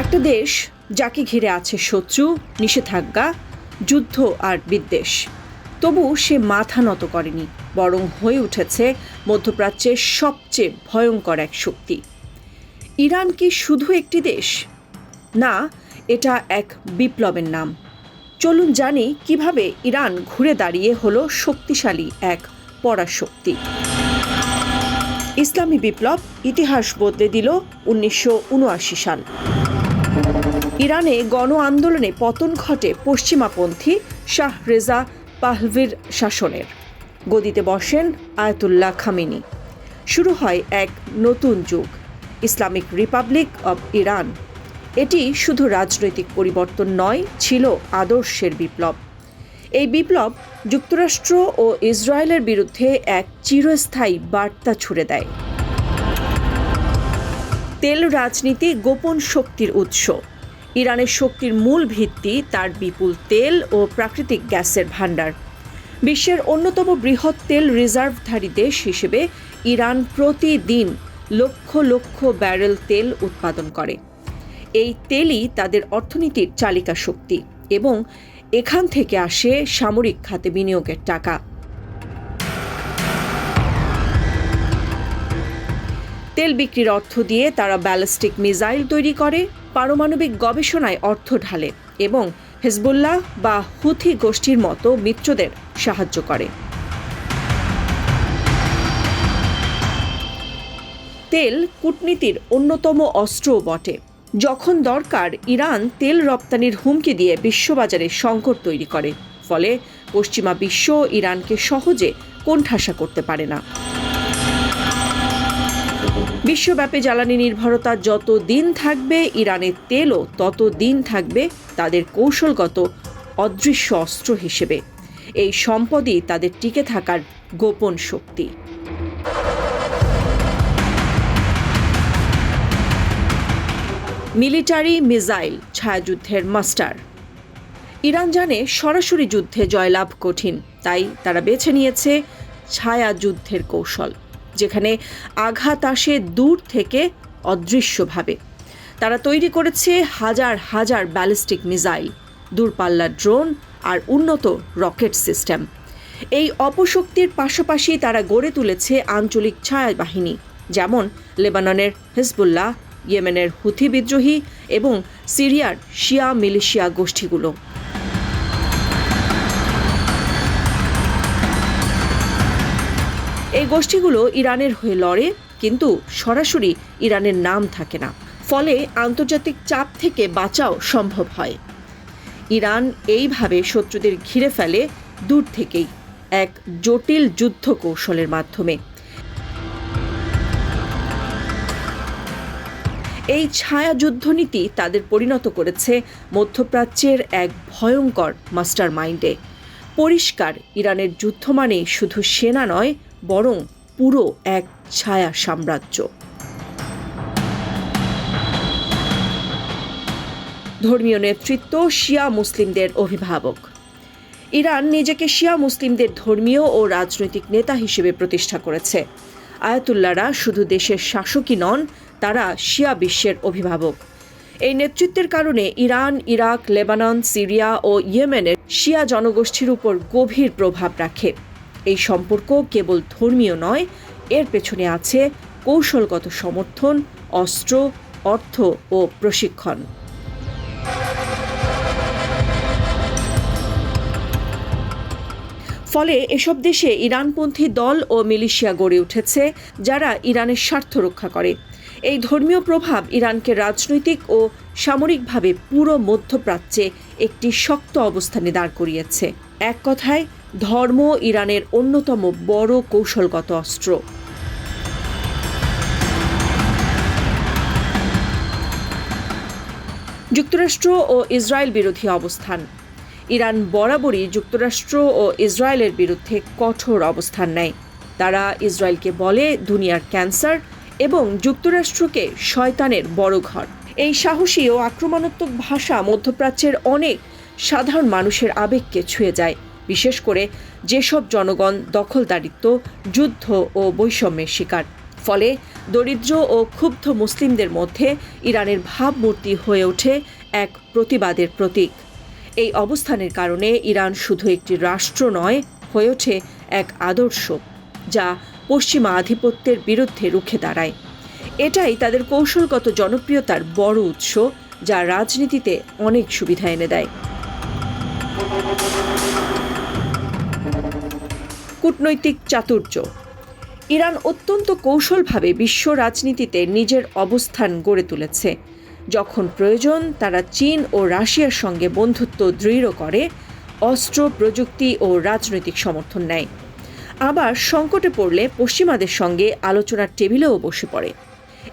একটা দেশ যাকে ঘিরে আছে শত্রু, নিষেধাজ্ঞা, যুদ্ধ আর বিদ্বেষ। তবু সে মাথা নত করেনি, বরং হয়ে উঠেছে মধ্যপ্রাচ্যের সবচেয়ে ভয়ঙ্কর এক শক্তি। ইরান কি শুধু একটি দেশ? না, এটা এক বিপ্লবের নাম। চলুন জানি কীভাবে ইরান ঘুরে দাঁড়িয়ে হলো শক্তিশালী এক পরাশক্তি। ইসলামী বিপ্লব ইতিহাস বদলে দিল উনিশশো উনআশি সাল। ইরানে গণ আন্দোলনে পতন ঘটে পশ্চিমাপন্থী শাহ রেজা পাহলভির শাসনের। গদিতে বসেন আয়াতুল্লাহ খামিনি। শুরু হয় এক নতুন যুগ, ইসলামিক রিপাবলিক অব ইরান। এটি শুধু রাজনৈতিক পরিবর্তন নয়, ছিল আদর্শের বিপ্লব। এই বিপ্লব যুক্তরাষ্ট্র ও ইসরায়েলের বিরুদ্ধে এক চিরস্থায়ী বার্তা ছুড়ে দেয়। তেল রাজনীতি গোপন শক্তির উৎস। ইরানের শক্তির মূল ভিত্তি তার বিপুল তেল ও প্রাকৃতিক গ্যাসের ভাণ্ডার। বিশ্বের অন্যতম বৃহৎ তেল রিজার্ভধারী দেশ হিসেবে ইরান প্রতিদিন লক্ষ লক্ষ ব্যারেল তেল উৎপাদন করে। এই তেলই তাদের অর্থনীতির চালিকা শক্তি এবং এখান থেকে আসে সামরিক খাতে বিনিয়োগের টাকা। তেল বিক্রির অর্থ দিয়ে তারা ব্যালিস্টিক মিসাইল তৈরি করে পারমাণবিক গবেষণায় অর্থ ঢালে এবং হেজবুল্লাহ বা হুথি গোষ্ঠীর মতো মিত্রদের সাহায্য করে। তেল কূটনীতির অন্যতম অস্ত্রও বটে। যখন দরকার, ইরান তেল রপ্তানির হুমকি দিয়ে বিশ্ববাজারে সংকট তৈরি করে, ফলে পশ্চিমা বিশ্ব ইরানকে সহজে কোণঠাসা করতে পারে না। বিশ্বব্যাপী জ্বালানি নির্ভরতা যত দিন থাকবে ইরানের তেলও তত দিন থাকবে তাদের কৌশলগত অদৃশ্য অস্ত্র হিসেবে। এই সম্পদই তাদের টিকে থাকার গোপন শক্তি। মিলিটারি মিসাইল, ছায়াযুদ্ধের মাস্টার। ইরান জানে সরাসরি যুদ্ধে জয়লাভ কঠিন, তাই তারা বেছে নিয়েছে ছায়া যুদ্ধের কৌশল। যেখানে আঘাত আসে দূর থেকে অদৃশ্যভাবে। তারা তৈরি করেছে হাজার হাজার ব্যালিস্টিক মিসাইল দূরপাল্লার ড্রোন আর উন্নত রকেট সিস্টেম। এই অপশক্তির পাশাপাশি তারা গড়ে তুলেছে আঞ্চলিক ছায়া বাহিনী যেমন লেবাননের হিজবুল্লাহ, ইয়েমেনের হুথি বিদ্রোহী এবং সিরিয়ার শিয়া মিলিশিয়া গোষ্ঠীগুলো। এই গোষ্ঠীগুলো ইরানের হয়ে লড়ে, কিন্তু সরাসরি ইরানের নাম থাকে না। ফলে আন্তর্জাতিক চাপ থেকে বাঁচাও সম্ভব হয়। ইরান এইভাবে শত্রুদের ঘিরে ফেলে দূর থেকেই এক জটিল যুদ্ধ কৌশলের মাধ্যমে। এই ছায়া যুদ্ধনীতি তাদের পরিণত করেছে মধ্যপ্রাচ্যের এক ভয়ঙ্কর মাস্টার মাইন্ডে পরিষ্কার ইরানের যুদ্ধ মানে শুধু সেনা নয় বরং পুরো এক ছায়া সাম্রাজ্য। ধর্মীয় নেতৃত্ব শিয়া মুসলিমদের অভিভাবক। ইরান নিজেকে শিয়া মুসলিমদের ধর্মীয় ও রাজনৈতিক নেতা হিসেবে প্রতিষ্ঠা করেছে। আয়াতুল্লারা শুধু দেশের শাসকই নন, তারা শিয়া বিশ্বের অভিভাবক। এই নেতৃত্বের কারণে ইরান, ইরাক, লেবানন, সিরিয়া ও ইয়েমেনের শিয়া জনগোষ্ঠীর উপর গভীর প্রভাব রাখে। এই সম্পর্ক কেবল ধর্মীয় নয়, এর পেছনে আছে কৌশলগত সমর্থন, অস্ত্র, অর্থ ও প্রশিক্ষণ। ফলে এসব দেশে ইরানপন্থী দল ও মিলিশিয়া গড়ে উঠেছে, যারা ইরানের স্বার্থ রক্ষা করে। এই ধর্মীয় প্রভাব ইরানকে রাজনৈতিক ও সামরিকভাবে পুরো মধ্যপ্রাচ্যে একটি শক্ত অবস্থানে দাঁড় করিয়েছে। এক কথায় ধর্ম ইরানের অন্যতম বড় কৌশলগত অস্ত্র। যুক্তরাষ্ট্র ও ইসরায়েল বিরোধী অবস্থান। ইরান বরাবরই যুক্তরাষ্ট্র ও ইসরায়েলের বিরুদ্ধে কঠোর অবস্থান নেয়। তারা ইসরায়েলকে বলে দুনিয়ার ক্যান্সার এবং যুক্তরাষ্ট্রকে শয়তানের বড় ঘর। এই সাহসী ও আক্রমণাত্মক ভাষা মধ্যপ্রাচ্যের অনেক সাধারণ মানুষের আবেগকে ছুঁয়ে যায়। বিশেষ করে যেসব জনগণ দখলদারিত্ব, যুদ্ধ ও বৈষম্যের শিকার। ফলে দরিদ্র ও ক্ষুব্ধ মুসলিমদের মধ্যে ইরানের ভাবমূর্তি হয়ে ওঠে এক প্রতিবাদের প্রতীক। এই অবস্থানের কারণে ইরান শুধু একটি রাষ্ট্র নয়, হয়ে ওঠে এক আদর্শ, যা পশ্চিমা আধিপত্যের বিরুদ্ধে রুখে দাঁড়ায়। এটাই তাদের কৌশলগত জনপ্রিয়তার বড় উৎস, যা রাজনীতিতে অনেক সুবিধা এনে দেয়। কূটনৈতিক চাতুর্য। ইরান অত্যন্ত কৌশলভাবে বিশ্ব রাজনীতিতে নিজের অবস্থান গড়ে তুলেছে। যখন প্রয়োজন, তারা চীন ও রাশিয়ার সঙ্গে বন্ধুত্ব দৃঢ় করে, অস্ত্র, প্রযুক্তি ও রাজনৈতিক সমর্থন নেয়। আবার সংকটে পড়লে পশ্চিমাদের সঙ্গে আলোচনার টেবিলেও বসে পড়ে।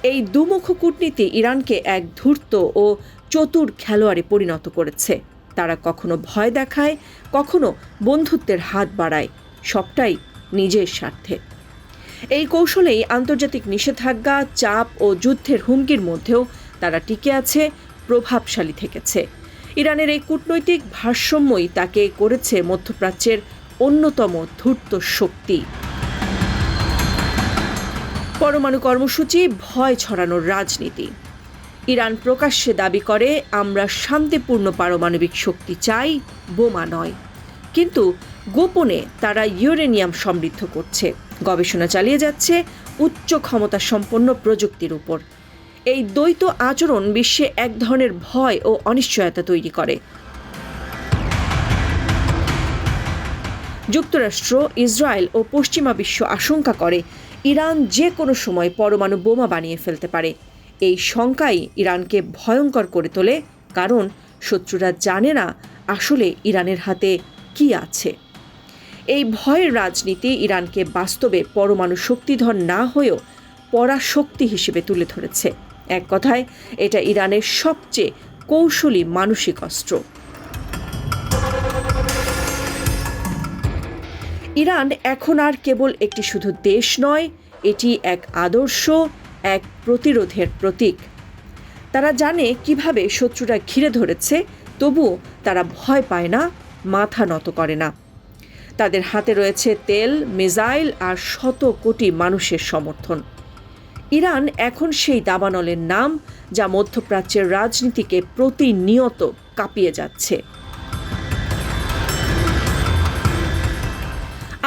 এই দুমুখ কূটনীতি ইরানকে এক ধূর্ত ও চতুর খেলোয়াড়ে পরিণত করেছে। তারা কখনো ভয় দেখায়, কখনো বন্ধুত্বের হাত বাড়ায়। সবটাই নিজের স্বার্থে। এই কৌশলেই আন্তর্জাতিক নিষেধাজ্ঞা, চাপ ও যুদ্ধের হুমকির মধ্যেও তারা টিকে আছে, প্রভাবশালী থেকেছে। ইরানের এই কূটনৈতিক ভারসাম্যই তাকে করেছে মধ্যপ্রাচ্যের অন্যতম ধূর্ত শক্তি। পরমাণু কর্মসূচি, ভয় ছড়ানোর রাজনীতি। ইরান প্রকাশ্যে দাবি করে, আমরা শান্তিপূর্ণ পারমাণবিক শক্তি চাই, বোমা নয়। কিন্তু গোপনে তারা ইউরেনিয়াম সমৃদ্ধ করছে। গবেষণা চালিয়ে যাচ্ছে উচ্চ ক্ষমতা সম্পন্ন প্রযুক্তির উপর। এই দ্বৈত আচরণ বিশ্বে এক ধরনের ভয় ও অনিশ্চয়তা তৈরি করে। যুক্তরাষ্ট্র, ইসরায়েল ও পশ্চিমা বিশ্ব আশঙ্কা করে ইরান যে কোনো সময় পরমাণু বোমা বানিয়ে ফেলতে পারে। এই শঙ্কাই ইরানকে ভয়ঙ্কর করে তোলে, কারণ শত্রুরা জানে না আসলে ইরানের হাতে কি আছে। এই ভয়ের রাজনীতি ইরানকে বাস্তবে পরমাণু শক্তিধর না হয়েও পরাশক্তি হিসেবে তুলে ধরেছে। এক কথায়, এটা ইরানের সবচেয়ে কৌশলী মানসিক অস্ত্র। ইরান এখন আর কেবল একটি শুধু দেশ নয়, এটি এক আদর্শ, এক প্রতিরোধের প্রতীক। তারা জানে কীভাবে শত্রুরা ঘিরে ধরেছে, তবুও তারা ভয় পায় না, মাথা নত করে না। তাদের হাতে রয়েছে তেল, মিসাইল আর শত কোটি মানুষের সমর্থন। ইরান এখন সেই দাবানলের নাম, যা মধ্যপ্রাচ্যের রাজনীতিকে প্রতিনিয়ত কাঁপিয়ে যাচ্ছে।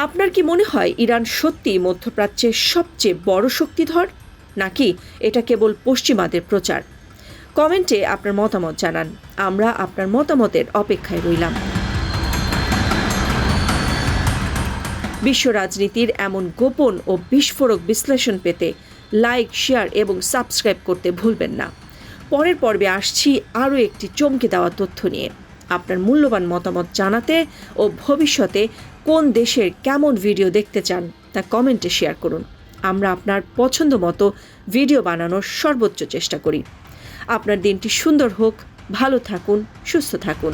আপনার কি মনে হয় ইরান সত্যি মধ্যপ্রাচ্যের সবচেয়ে বড় শক্তিধর, নাকি এটা কেবল পশ্চিমাদের প্রচার? কমেন্টে আপনার মতামত জানান। আমরা আপনার মতামতের অপেক্ষায় রইলাম। বিশ্ব রাজনীতির এমন গোপন ও বিস্ফোরক বিশ্লেষণ পেতে লাইক, শেয়ার এবং সাবস্ক্রাইব করতে ভুলবেন না। পরের পর্বে আসছি আরও একটি চমকে দেওয়া তথ্য নিয়ে। আপনার মূল্যবান মতামত জানাতে ও ভবিষ্যতে কোন দেশের কেমন ভিডিও দেখতে চান তা কমেন্টে শেয়ার করুন। আমরা আপনার পছন্দ মতো ভিডিও বানানোর সর্বোচ্চ চেষ্টা করি। আপনার দিনটি সুন্দর হোক, ভালো থাকুন, সুস্থ থাকুন।